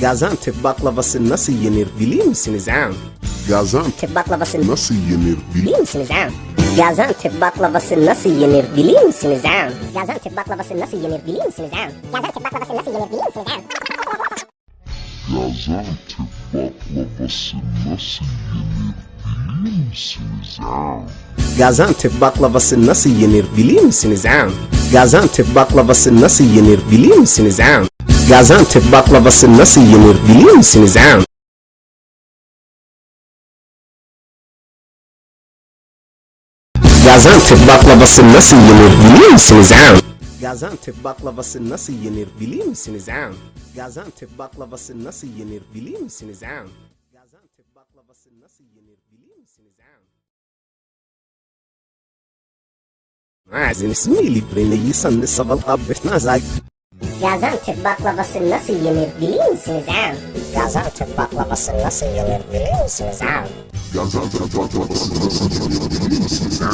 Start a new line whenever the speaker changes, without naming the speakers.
Gaziantep baklavası nasıl yenir bilir misiniz ha?
Gaziantep baklavası
Nasıl yenir bilir
misiniz ha? Gaziantep baklavası nasıl yenir bilir misiniz ha? Gaziantep baklavası nasıl yenir bilir misiniz ha? Gaziantep baklavası nasıl yenir bilir misiniz ha?
Gaziantep baklavası nasıl yenir bilir misiniz ha?
Gaziantep baklavası nasıl yenir bilir misiniz ha? Gaziantep baklavası nasıl yenir bilir misiniz ha? Gaziantep baklavası nasıl yenir biliyor musunuz ha? Gaziantep baklavası nasıl yenir biliyor musunuz ha? Gaziantep baklavası nasıl yenir biliyor musunuz ha? Gaziantep baklavası nasıl yenir biliyor musunuz ha? Gaziantep baklavası nasıl yenir biliyor musunuz ha? Mas eles me livram e são de sabalá.
Gaziantep baklavası nasıl yenir bilir misiniz ha? Gaziantep baklavası nasıl yenir bilir misiniz ha?
Gaziantep baklavası nasıl yenir bilir misiniz ha?